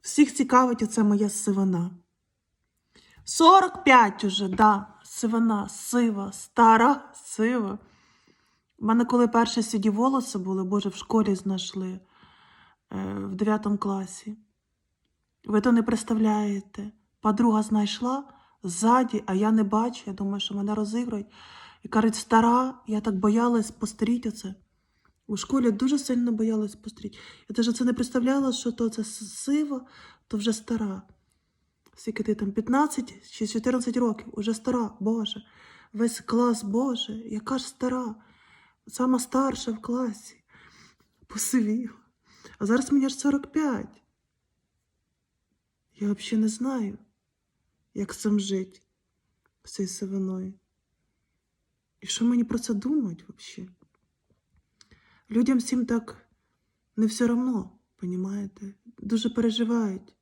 Всіх цікавить оце моя сивина. 45 уже, да, сивина, сива, стара, сива. У мене коли перші сіді волоси були, боже, в школі знайшли е, в 9 класі. Ви то не представляєте. Подруга знайшла ззаді, а я не бачу. Я думаю, що мене розіграють. І кажуть, стара, я так боялась постаріти оце. У школі дуже сильно боялась постаріти. Я навіть це не представляла, що то це сива, то вже стара. Скільки ти там 15 чи 14 років, уже стара, Боже. Весь клас, Боже, яка ж стара, сама старша в класі. Посивіла. А зараз мені аж 45. Я взагалі не знаю, як цим жити, з цією сивиною. І що мені про це думають взагалі? Людям всім так не все одно, понімаєте? Дуже переживають.